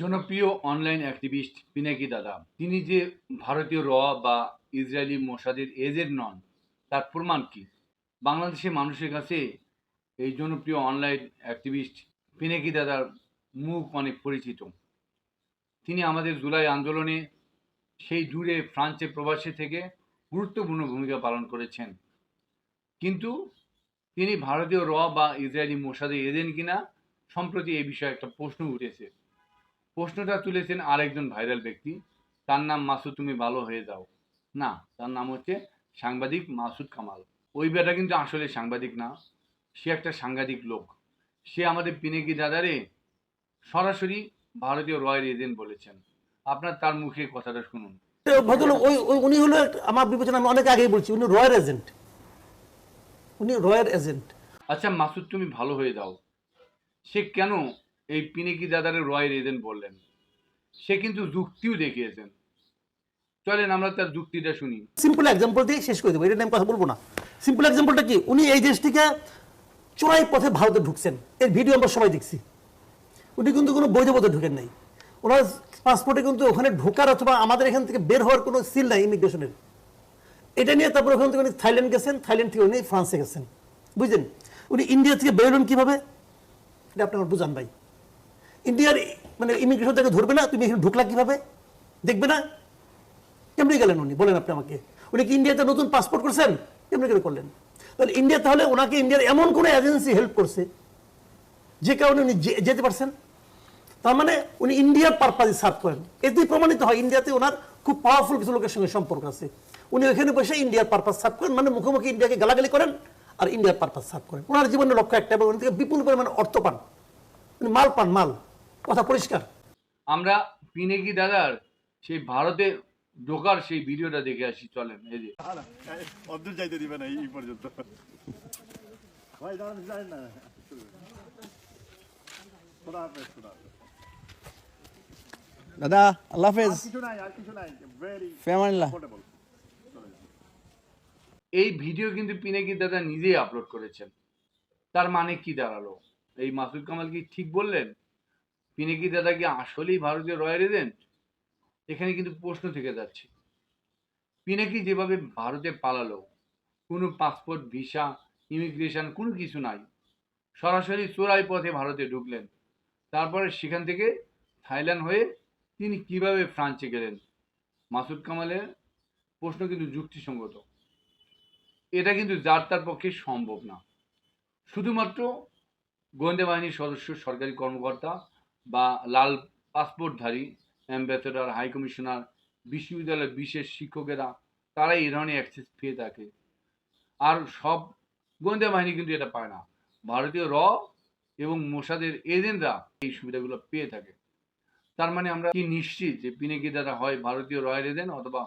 জনপ্রিয় online activist Pinaki দাদা। তিনি যে ভারতীয় র বা ইসরায়েলি মোসাদের এজেন্ট নন, তার প্রমাণ কি? বাংলাদেশের মানুষের কাছে এই জনপ্রিয় অনলাইন অ্যাক্টিভিস্ট পিনাকি দাদার মুখ অনেক পরিচিত। তিনি আমাদের জুলাই আন্দোলনে সেই দূরে ফ্রান্সে প্রবাসী থেকে গুরুত্বপূর্ণ ভূমিকা পালন করেছেন। কিন্তু তিনি ভারতীয় র বা ইসরায়েলি মোসাদের এজেন্ট কিনা সম্প্রতি এই বিষয়ে একটা প্রশ্ন উঠেছে। প্রশ্নটা তুলেছেন আরেকজন ভাইরাল ব্যক্তি। তার নাম মাসুদ তুমি ভালো হয়ে যাও। না তার নাম হচ্ছে সাংবাদিক মাসুদ কামাল। ওই বেটা কিন্তু আসলে সাংবাদিক না সে একটা সাংঘাতিক লোক। সে আমাদের পিনেকি দাদারে সরাসরি ভারতীয় রয়্যাল এজেন্ট বলেছেন। আপনার তার মুখে কথাটা শুনুন। ভদ্রলোক ওই ওই- উনি হলো আমার বিবেচনা আমি অনেক আগেই বলছি উনি রয়্যাল এজেন্ট। উনি রয়্যাল এজেন্ট। আচ্ছা মাসুদ তুমি ভালো হয়ে যাও। সে কেন এই পিনেকি দাদারে রয়ের এজেন্ট বললেন। সে কিন্তু যুক্তিও দেখিয়েছেন। চলেন আমরা তার যুক্তিটা শুনি। সিম্পল এক্সাম্পল দিয়ে শেষ করে দেবো এটা নিয়ে কথা বলব না। সিম্পল এক্সাম্পলটা কি? উনি এই দেশটিকে চোরাই পথে ভারতে ঢুকছেন। এর ভিডিও আমরা সবাই দেখছি। উনি কিন্তু কোনো বৈধ পথে ঢুকেন নাই। ওনার পাসপোর্টে কিন্তু ওখানে ঢোকার অথবা আমাদের এখান থেকে বের হওয়ার কোনো সিল নাই ইমিগ্রেশনের এটা নিয়ে তারপর ওখান থেকে উনি থাইল্যান্ড গেছেন, থাইল্যান্ড থেকে উনি ফ্রান্সে গেছেন। বুঝলেন? উনি ইন্ডিয়া থেকে বেরোলেন কীভাবে? এটা আপনি আমার বুঝান ভাই। ইন্ডিয়ার মানে ইমিগ্রেশন থেকে ধরবে না, তুমি এখানে ঢুকলা কীভাবে? দেখবে না? কেমনি গেলেন উনি? বলেন আপনি আমাকে। উনি কি ইন্ডিয়াতে নতুন পাসপোর্ট করছেন? কেমনি করে করলেন? তাহলে ইন্ডিয়া তাহলে ওনাকে ইন্ডিয়ার এমন কোনো এজেন্সি হেল্প করছে, যে কারণে উনি যেতে পারছেন? তার মানে উনি ইন্ডিয়ার পারপাজে সার্ভ করেন। এতেই প্রমাণিত হয়, ইন্ডিয়াতে ওনার খুব পাওয়ারফুল কিছু লোকের সঙ্গে সম্পর্ক আছে। উনি ওইখানে বসে ইন্ডিয়ার পারপাস সার্ভ করেন মানে মুখোমুখি ইন্ডিয়াকে গালাগালি করেন আর ইন্ডিয়ার পারপাস সার্ভ করেন। ওনার জীবনের লক্ষ্য একটা, এবং উনি থেকে বিপুল পরিমাণে অর্থ পান। উনি মাল পান, মাল। কথা পরিষ্কার। আমরা পিনেকি দাদার সেই ভারতে ঢোকার সেই ভিডিওটা দেখে আসি চলেন এই যে। অব্দুল চাইতে দিবে না এই পর্যন্ত। ভাই দাঁড়ান জানেন না। দাদা আল্লাহ হাফেজ। কিছু নাই আর কিছু নাই ভেরি ফেমানিল্লাহ এই ভিডিও কিন্তু পিনাকি দাদা নিজেই আপলোড করেছেন। তার মানে কি দাঁড়াল? এই মাসুদ কামাল কি ঠিক বললেন? পিনাকি দাদা কি আসলেই ভারতীয় রয়্যাল এজেন্ট? এখানে কিন্তু প্রশ্ন থেকে যাচ্ছে। পিনাকি যেভাবে ভারতে পালালো, কোনো পাসপোর্ট ভিসা ইমিগ্রেশন কোনো কিছু নাই, সরাসরি চোরাই পথে ভারতে ঢুকলেন। তারপরে সেখান থেকে থাইল্যান্ড হয়ে তিনি কীভাবে ফ্রান্সে গেলেন? মাসুদ কামালের প্রশ্ন কিন্তু যুক্তিসঙ্গত। এটা কিন্তু যার তার পক্ষে সম্ভব না। শুধুমাত্র গোয়েন্দা বাহিনীর সদস্য, সরকারি কর্মকর্তা বা লাল পাসপোর্টধারী অ্যাম্বাসেডার হাই কমিশনার বিশ্ববিদ্যালয়ের বিশেষ শিক্ষকেরা, তারাই এই ধরনের অ্যাক্সেস পেয়ে থাকে। আর সব গোয়েন্দা বাহিনী কিন্তু এটা পায় না। ভারতীয় র এবং মোসাদের এজেন্টরা এই সুবিধাগুলো পেয়ে থাকে। তার মানে আমরা কি নিশ্চিত যে পিনেকি দাদা হয় ভারতীয় রয়ের এজেন্ট অথবা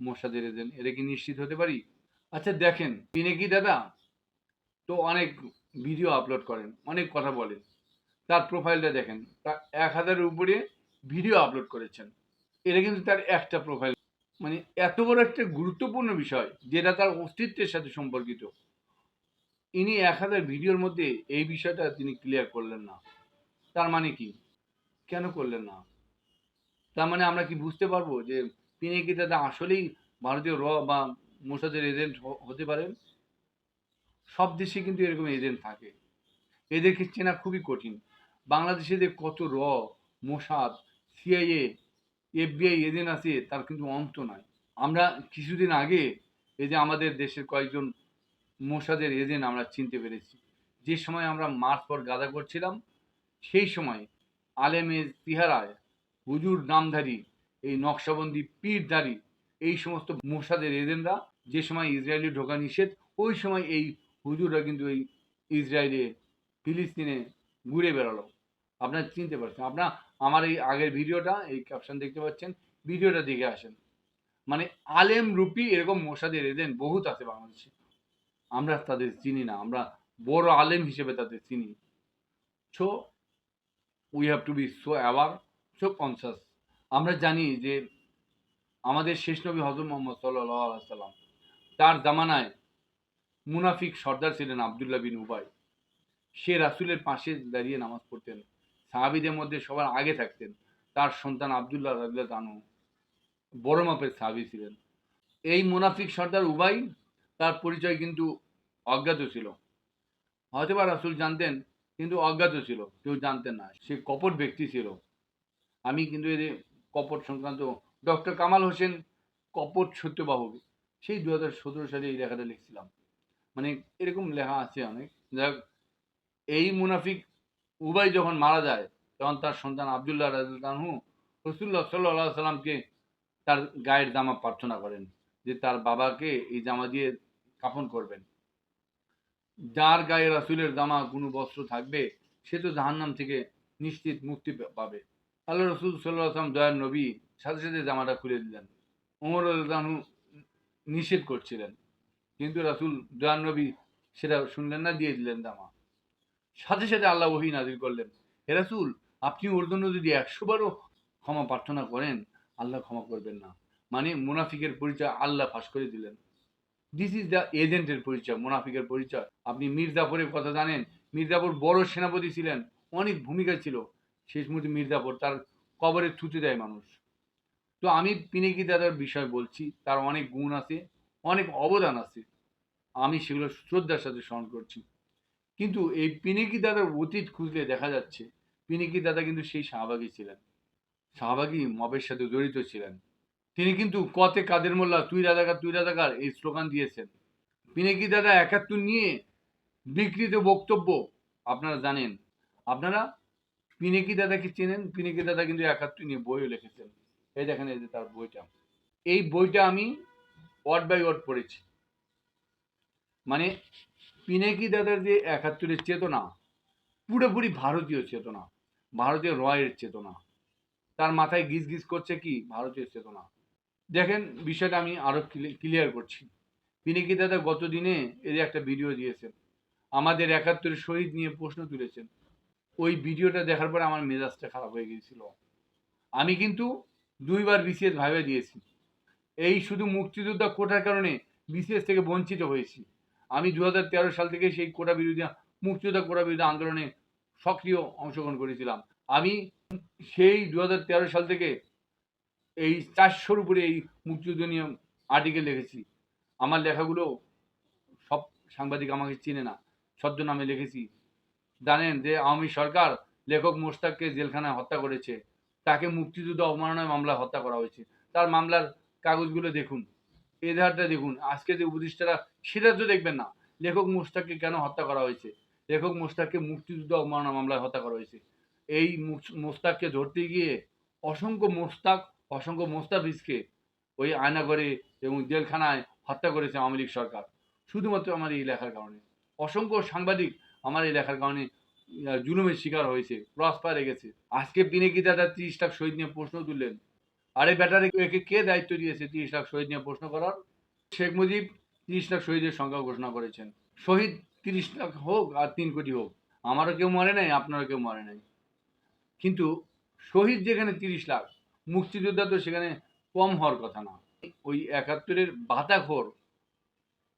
মোসাদের এজেন্ট? এটা কি নিশ্চিত হতে পারি? আচ্ছা দেখেন পিনেকি দাদা তো অনেক ভিডিও আপলোড করেন, অনেক কথা বলেন। তার প্রোফাইলটা দেখেন। তার এক হাজারের উপরে ভিডিও আপলোড করেছেন। এটা কিন্তু তার একটা প্রোফাইল মানে এত বড় একটা গুরুত্বপূর্ণ বিষয়, যেটা তার অস্তিত্বের সাথে সম্পর্কিত। ইনি এক হাজার ভিডিওর মধ্যে এই বিষয়টা তিনি ক্লিয়ার করলেন না। তার মানে কি? কেন করলেন না? তার মানে আমরা কি বুঝতে পারব যে পিনেকি দাদা আসলেই ভারতীয় র বা মোসাদের এজেন্ট হতে পারেন? সব দেশে কিন্তু এরকম এজেন্ট থাকে। এদেরকে চেনা খুবই কঠিন। বাংলাদেশে যে কত র, মোসাদ, সিআইএ, এফবিআই, এজেন্ট আছে, তার কিন্তু অন্ত নাই। আমরা কিছুদিন আগে এই যে আমাদের দেশের কয়েকজন মোসাদের এজেন্ট আমরা চিনতে পেরেছি। যে সময় আমরা মার্চ পর গাদা করছিলাম, সেই সময় আলেমের তিহারায় হুজুর নামধারী, এই নকশাবন্দি পীরধারী এই সমস্ত মোসাদের এজেন্টরা যে সময় ইসরায়েলে ঢোকা নিষেধ, ওই সময় এই হুজুররা কিন্তু এই ইসরায়েলে ফিলিস্তিনে ঘুরে বেড়ালো। আপনারা চিনতে পারছেন। আপনার আমার এই আগের ভিডিওটা, এই ক্যাপশন দেখতে পাচ্ছেন ভিডিওটা দেখে আসেন। মানে আলেম রূপী এরকম মোসাদের এজেন্ট বহুত আছে বাংলাদেশে। আমরা তাদের চিনি না, আমরা বড় আলেম হিসেবে তাদের চিনি। So we have to be so aware so conscious আমরা জানি যে আমাদের শেষ নবী হজরত মোহাম্মদ সাল্লাম, তার জামানায় মুনাফিক সর্দার ছিলেন আবদুল্লাহ বিন উবাই। সে রাসুলের পাশে দাঁড়িয়ে নামাজ পড়তেন। সাহাবিদের মধ্যে সবার আগে থাকতেন, তার সন্তান আবদুল্লাহ রাজিল্লাহ তানু বড় মাপের সাবি ছিলেন। এই মুনাফিক সর্দার উবাই, তার পরিচয় কিন্তু অজ্ঞাত ছিল। হয়তো বা রাসুল জানতেন, কিন্তু অজ্ঞাত ছিল। কেউ জানতেন না। সে কপট ব্যক্তি ছিল। আমি কিন্তু এদের কপট সংক্রান্ত ডক্টর কামাল হোসেন কপট সত্যবাহু সেই দু হাজার সতেরো সালে এই লেখাটা লিখছিলাম। মানে এরকম লেখা আছে অনেক। যাক, এই মুনাফিক উবাই যখন মারা যায়, তখন তার সন্তান আবদুল্লাহ রাজু রসুল্লাহ সাল্লাহ সাল্লামকে তার গায়ের জামা প্রার্থনা করেন যে তার বাবাকে এই জামা দিয়ে কাফন করবেন। যার গায়ে রাসুলের জামা কোনো বস্ত্র থাকবে, সে তো জাহান্নাম থেকে নিশ্চিত মুক্তি পাবে। আল্লাহ রসুল সাল্লাহ আসলাম দয়ার নবী সাথে সাথে জামাটা খুলে দিলেন। ওমর আলু নিষেধ করছিলেন। কিন্তু রাসুল দয়ার নবী সেটা শুনলেন না, দিয়ে দিলেন জামা। সাথে সাথে আল্লাহ ওহি নাজির করলেন। হে রাসুল, আপনি ওর জন্য যদি একশো বারও ক্ষমা প্রার্থনা করেন, আল্লাহ ক্ষমা করবেন না। মানে মুনাফিকের পরিচয় আল্লাহ ফাঁস করে দিলেন। দিস ইজ দ্য এজেন্টের পরিচয়, মুনাফিকের পরিচয়। আপনি মির্জাফরের কথা জানেন মির্জাফর বড় সেনাপতি ছিলেন, অনেক ভূমিকা ছিল। শেষ মুহূর্তে মির্জাফর তার কবরে থুতে দেয় মানুষ। তো আমি পিনেকি দাদার বিষয় বলছি, তার অনেক গুণ আছে, অনেক অবদান আছে। আমি সেগুলো শ্রদ্ধার সাথে স্মরণ করছি। কিন্তু এই পিনেকি দাদার অতীত খুঁজলে দেখা যাচ্ছে, পিনেকি দাদা কিন্তু সেই শাহবাগী ছিলেন। শাহবাগী মবের সাথে জড়িত ছিলেন। তিনি কিন্তু কতে কাদের মোল্লা, তুই রাজাকার তুই রাজাকার এই স্লোগান দিয়েছেন। পিনেকি দাদা একাত্তর নিয়ে বিকৃত বক্তব্য আপনারা জানেন। আপনারা পিনেকি দাদাকে চেনেন, পিনেকি দাদা কিন্তু একাত্তর নিয়ে বইও লিখেছেন। এই দেখেন, এই যে তার বইটা। এই বইটা আমি ওয়ার্ড বাই ওয়ার্ড পড়েছি। মানে পিনেকি দাদার যে একাত্তরের চেতনা, পুরোপুরি ভারতীয় চেতনা, ভারতীয় রয়ের চেতনা, তার মাথায় গিজ গিজ করছে কি? ভারতীয় চেতনা। দেখেন, বিষয়টা আমি আরও ক্লিয়ার করছি। পিনেকি দাদা গত দিনে এর একটা ভিডিও দিয়েছেন। আমাদের একাত্তরের শহীদ নিয়ে প্রশ্ন তুলেছেন। ওই ভিডিওটা দেখার পরে আমার মেজাজটা খারাপ হয়ে গিয়েছিল। আমি কিন্তু দুইবার বিসিএস ভাবে দিয়েছি। এই শুধু মুক্তিযোদ্ধা কোটার কারণে বিসিএস থেকে বঞ্চিত হয়েছি। আমি দু হাজার তেরো সাল থেকে সেই কোটা বিরোধী, মুক্তিযোদ্ধা কোটা বিরোধী আন্দোলনে সক্রিয় অংশগ্রহণ করেছিলাম। আমি সেই দু হাজার তেরো সাল থেকে এই চারশোর উপরে এই মুক্তিযুদ্ধ নিয়ে আর্টিকেল লিখেছি। আমার লেখাগুলো সব সাংবাদিক আমাকে চেনে না সদ্য নামে লিখেছি। জানেন যে আওয়ামী সরকার লেখক মোশতাককে জেলখানায় হত্যা করেছে, তাকে মুক্তিযুদ্ধ অবমাননায় মামলা হত্যা করা হয়েছে। তার মামলার কাগজগুলো দেখুন। এধারটা দেখুন, আজকে যে উপদেষ্টারা, সেটা তো দেখবেন না। লেখক মোশতাককে কেন হত্যা করা হয়েছে? লেখক মোশতাককে মুক্তিযুদ্ধ অবমাননা মামলায় হত্যা করা হয়েছে। এই মোস্তাককে ধরতে গিয়ে অসংখ্য মোস্তাক অসংখ্য মোস্তাফিজকে ওই আয়নাগরে এবং জেলখানায় হত্যা করেছে আওয়ামী লীগ সরকার। শুধুমাত্র আমার এই লেখার কারণে। অসংখ্য সাংবাদিক আমার এই লেখার কারণে জুলুমের শিকার হয়েছে ক্রস পারে গেছে আজকে পিনেকি দাদা তিরিশ লাখ শহীদ নিয়ে প্রশ্ন তুললেন? আরে ব্যাটারে একে কে দায়িত্ব দিয়েছে? তিরিশ লাখ শহীদ নিয়ে প্রশ্ন করার? শেখ মুজিব তিরিশ লাখ শহীদের সংখ্যা ঘোষণা করেছেন। শহীদ তিরিশ লাখ হোক আর তিন কোটি হোক, আমারও কেউ মরে নাই, আপনারও কেউ মরে নাই। কিন্তু শহীদ যেখানে তিরিশ লাখ, মুক্তিযোদ্ধা তো সেখানে কম হওয়ার কথা না। ওই একাত্তরের বাতাখোর,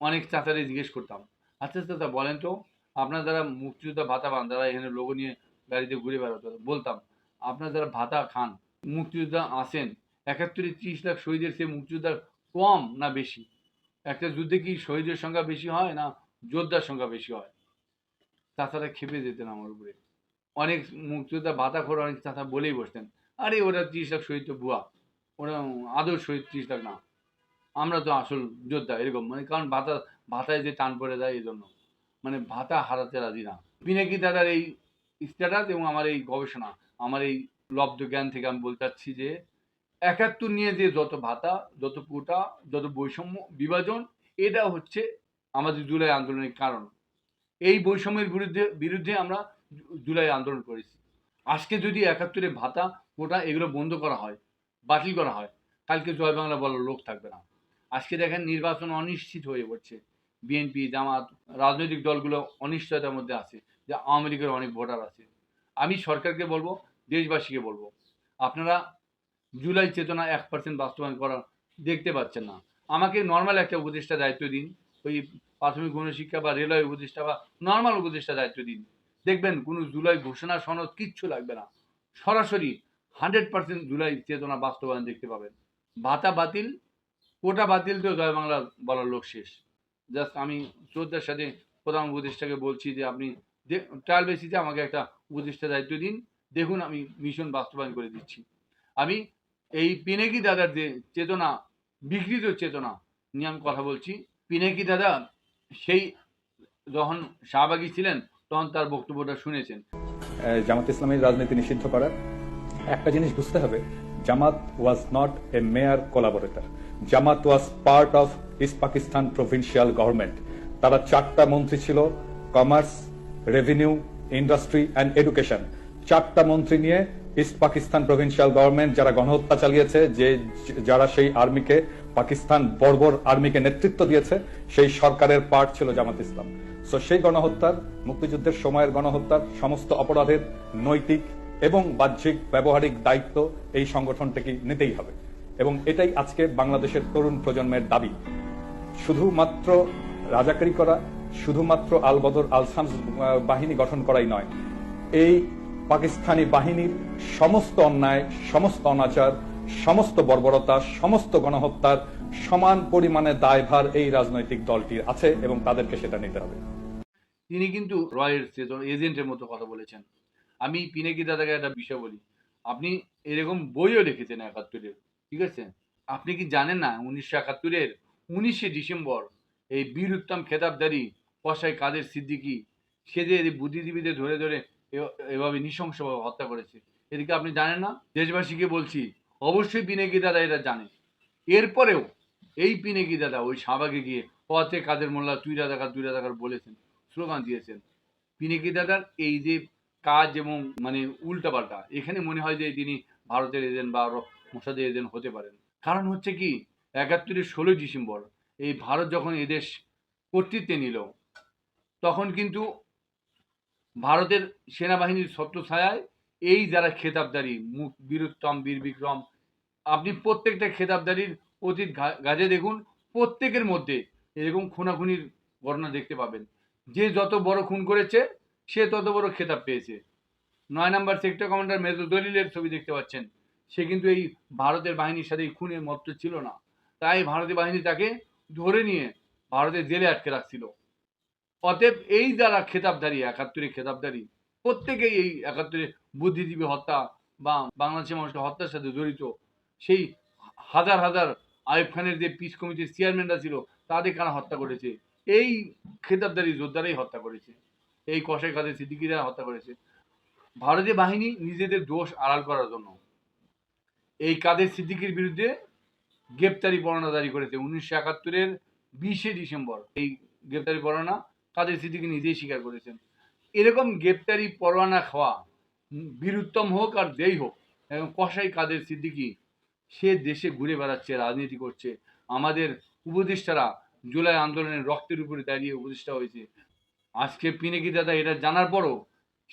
অনেক চাচারে জিজ্ঞেস করতাম আচ্ছা চাচা বলেন তো, আপনার যারা মুক্তিযোদ্ধা ভাতা পান, যারা এখানে লোগো নিয়ে গাড়িতে ঘুরে বেড়াতো, বলতাম, আপনার যারা ভাতা খান, মুক্তিযোদ্ধা আসেন একাত্তরে ত্রিশ লাখ শহীদের সে মুক্তিযোদ্ধা কম না বেশি? একটা যুদ্ধে কি শহীদের সংখ্যা বেশি হয় না যোদ্ধার সংখ্যা বেশি হয়? চাচারা খেপে যেতেন আমার উপরে। অনেক মুক্তিযোদ্ধা ভাতা করে অনেক চাচা বলেই বসতেন, আরে, ওরা ত্রিশ লাখ শহীদ তো বুয়া ওরা আদৌ শহীদ ত্রিশ লাখ না। আমরা তো আসল যোদ্ধা, এরকম। মানে কারণ ভাতা ভাতায় যে টান পড়ে যায় এই জন্য মানে ভাতা হারাতে রাজি না। পিনাকি দাদার এই স্ট্যাটাস এবং আমার এই গবেষণা, আমার এই লব্ধ জ্ঞান থেকে আমি বলতে চাচ্ছি যে একাত্তর নিয়ে যে যত ভাতা, যত কোটা, যত বৈষম্য বিভাজন, এটা হচ্ছে আমাদের জুলাই আন্দোলনের কারণ। এই বৈষম্যের বিরুদ্ধে বিরুদ্ধে আমরা জুলাই আন্দোলন করেছি। আজকে যদি একাত্তরে ভাতা, কোটা এগুলো বন্ধ করা হয়, বাতিল করা হয়, কালকে জয় বাংলা বলার লোক থাকবে না। আজকে দেখেন নির্বাচন অনিশ্চিত হয়ে পড়ছে। বিএনপি, জামাত, রাজনৈতিক দলগুলো অনিশ্চয়তার মধ্যে আছে, যে আওয়ামী লীগের অনেক ভোটার আছে। আমি সরকারকে বলব, দেশবাসীকে বলব, আপনারা জুলাই চেতনা এক পার্সেন্ট বাস্তবায়ন করা দেখতে পাচ্ছেন না। আমাকে নর্মাল একটা উপদেষ্টা দায়িত্ব দিন, ওই প্রাথমিক গণশিক্ষা বা রেলওয়ে উপদেষ্টা বা নর্মাল উপদেষ্টা দায়িত্ব দিন। দেখবেন কোনো জুলাই ঘোষণা, সনদ কিচ্ছু লাগবে না। সরাসরি হান্ড্রেড পার্সেন্ট জুলাই চেতনা বাস্তবায়ন দেখতে পাবেন। ভাতা বাতিল, কোটা বাতিল তো জয় বাংলা বলার লোক শেষ। জাস্ট আমি শ্রদ্ধার সাথে প্রধান উপদেষ্টাকে বলছি যে আপনি ট্রায়াল বেসিসে আমাকে একটা উপদেষ্টা দায়িত্ব দিন। দেখুন আমি মিশন বাস্তবায়ন করে দিচ্ছি। আমি এই পিনেকি দাদার যে চেতনা বিকৃত চেতনা নিয়ে আমি কথা বলছি। পিনেকি দাদা সেই যখন শাহবাগী ছিলেন, তখন তার বক্তব্যটা শুনেছেন। জামাত ইসলামের রাজনীতি নিষিদ্ধ করার একটা জিনিস বুঝতে হবে, Jamaat was not a mere collaborator Jamaat was part of East Pakistan provincial government তারা চারটা মন্ত্রী ছিল commerce revenue industry and education চারটা মন্ত্রী নিয়ে ইস্ট পাকিস্তান প্রভিন্সিয়াল গভর্নমেন্ট যারা গণহত্যা চালিয়েছে যে যারা সেই আর্মিকে পাকিস্তান বর্বর আর্মিকে নেতৃত্ব দিয়েছে সেই সরকারের পার্ট ছিল জামাত ইসলাম। সো সেই গণহত্যার মুক্তিযুদ্ধের সময়ের গণহত্যার সমস্ত অপরাধের নৈতিক এবং বাহ্যিক ব্যবহারিক দায়িত্ব এই সংগঠনটিকে নিতেই হবে। এবং এটাই আজকে বাংলাদেশের তরুণ প্রজন্মের দাবি। শুধুমাত্র রাজাকারি করা শুধুমাত্র আল বদর আল শামস আহ, বাহিনী গঠন করাই নয় এই পাকিস্তানি বাহিনীর সমস্ত অন্যায়, সমস্ত অনাচার, সমস্ত বর্বরতা, সমস্ত গণহত্যার সমান পরিমাণে দায়ভার এই রাজনৈতিক দলটির আছে এবং তাদেরকে সেটা নিতে হবে। তিনি কিন্তু রয়ের এজেন্টের মতো কথা বলেছেন। আমি পিনেকি দাদাকে একটা বিষয় বলি। আপনি এরকম বইও লিখেছেন একাত্তরের, ঠিক আছে? আপনি কি জানেন না উনিশশো একাত্তরের উনিশে ডিসেম্বর এই বীর উত্তম খেতাবদারি কসাই কাদের সিদ্দিকি, সে যে বুদ্ধিজীবীদের ধরে ধরে এভাবে নৃশংসভাবে হত্যা করেছে। এদিকে আপনি জানেন না, দেশবাসীকে বলছি, অবশ্যই পিনেকি দাদা এটা জানে। এরপরেও এই পিনেকি দাদা ওই শাহবাগে গিয়ে, পথে কাদের মোল্লা, তুই রাজাকার তুই রাজাকার বলেছেন, স্লোগান দিয়েছেন। পিনেকি দাদার এই যে কাজ এবং মানে উল্টাপাল্টা, এখানে মনে হয় যে তিনি ভারতের এজেন্ট বা মোসাদের এজেন্ট হতে পারেন। কারণ হচ্ছে কি, একাত্তরের ষোলোই ডিসেম্বর, এই ভারত যখন এদেশ কর্তৃত্বে নিল, তখন কিন্তু ভারতের সেনাবাহিনীর ছত্রছায়ায় এই যারা খেতাবদারি, মুখ বীরুত্তম বীর বিক্রম আপনি প্রত্যেকটা খেতাবদারির অতীত গাজে দেখুন, প্রত্যেকের মধ্যে এরকম খুনাখুনির ঘটনা দেখতে পাবেন। যে যত বড় খুন করেছে, সে তত বড় খেতাব পেয়েছে। নয় নম্বর সেক্টর কমান্ডার মেজর দলিলের ছবি দেখতে পাচ্ছেন। সে কিন্তু এই ভারতের বাহিনীর সাথে এই খুনে মত্ত ছিল না। তাই ভারতীয় বাহিনী তাকে ধরে নিয়ে ভারতের জেলে আটকে রাখছিল। অতএব এই যারা খেতাবধারী একাত্তরে খেতাবধারী, প্রত্যেকেই এই একাত্তরে বুদ্ধিজীবী হত্যা বা বাংলাদেশের মানুষকে হত্যার সাথে জড়িত, সেই হাজার হাজার আইব খানের যে পিস কমিটির চেয়ারম্যানরা ছিল, তাদের কারা হত্যা করেছে? এই খেতাবদারি যোদ্ধারাই হত্যা করেছে। এই কষাই কাদের সিদ্দিকিরা হত্যা করেছে। ভারতীয় বাহিনী নিজেদের দোষ আড়াল করার জন্য এই কাদের সিদ্দিকির বিরুদ্ধে গ্রেপ্তারি পরোয়ানা জারি করেছে। উনিশশো একাত্তরের বিশে ডিসেম্বর এই গ্রেপ্তারি পরোয়ানা কাদের সিদ্দিকি নিজেই স্বীকার করেছেন। এরকম গ্রেপ্তারি, পরোয়ানা খাওয়া বীরুত্তম হোক আর যেই হোক এবং কসাই কাদের সিদ্দিকি সে দেশে ঘুরে বেড়াচ্ছে, রাজনীতি করছে। আমাদের উপদেষ্টারা জুলাই আন্দোলনের রক্তের উপরে দাঁড়িয়ে উপদেষ্টা হয়েছে। আজকে পিনেকি দাদা এটা জানার পরও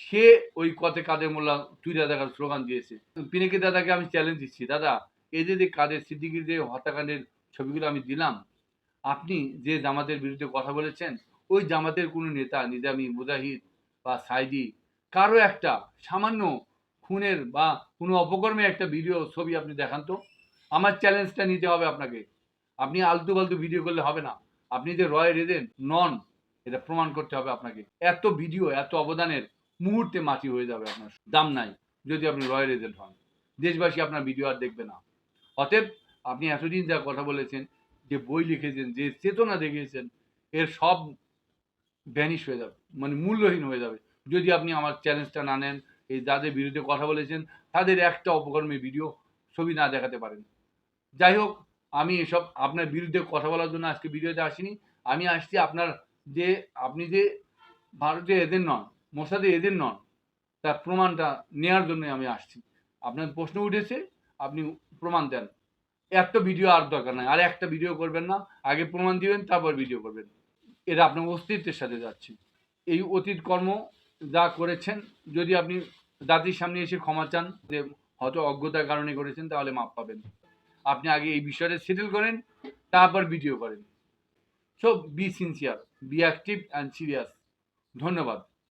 সে ওই কথে কাদের মোল্লা, তুই দাদাকার স্লোগান দিয়েছে। পিনেকি দাদাকে আমি চ্যালেঞ্জ দিচ্ছি। দাদা, এই যে কাদের সিদ্দিকির যে হত্যাকাণ্ডের ছবিগুলো আমি দিলাম, আপনি যে জামাতের বিরুদ্ধে কথা বলেছেন ওই জামাতের কোনো নেতা, নিজামি, মুজাহিদ বা সাইদি, কারও একটা সামান্য খুনের বা কোনো অপকর্মে একটা ভিডিও, ছবি আপনি দেখান তো। আমার চ্যালেঞ্জটা নিতে হবে আপনাকে। আপনি আলতু ফালতু ভিডিও করলে হবে না। আপনি যে রয় এজেন্ট নন এটা প্রমাণ করতে হবে আপনাকে। এত ভিডিও এত অবদানের মুহূর্তে মাটি হয়ে যাবে আপনার। দাম নাই, যদি আপনি রয়্যাল এজেন্ট হন। দেশবাসী আপনার ভিডিও আর দেখবে না। অতএব আপনি এতদিন যা কথা বলেছেন, যে বই লিখেছেন, যে চেতনা দেখিয়েছেন, এর সব ভ্যানিশ হয়ে যাবে মানে মূল্যহীন হয়ে যাবে। যদি আপনি আমার চ্যালেঞ্জটা না নেন, এই যাদের বিরুদ্ধে কথা বলেছেন, তাদের একটা অপকর্মে ভিডিও ছবি না দেখাতে পারেন। যাই হোক, আমি এসব আপনার বিরুদ্ধে কথা বলার জন্য আজকে ভিডিওতে আসিনি। আমি আসছি আপনার যে, আপনি যে ভারতে এদের নন, মোসাদে এদের নন, তার প্রমাণটা নেওয়ার জন্য আমি আসছি। আপনার প্রশ্ন উঠেছে, আপনি প্রমাণ দেন। একটা ভিডিও আর দরকার নাই, আর একটা ভিডিও করবেন না, আগে প্রমাণ দিবেন, তারপর ভিডিও করবেন। এটা আপনার অস্তিত্বের সাথে যাচ্ছে। এই অতীত কর্ম যা করেছেন, যদি আপনি জাতির সামনে এসে ক্ষমা চান, যে হয়তো অজ্ঞতার কারণে করেছেন, তাহলে মাপ পাবেন। আপনি আগে এই বিষয়টা সেটেল করেন, তারপর ভিডিও করেন। So be sincere be active and serious ধন্যবাদ।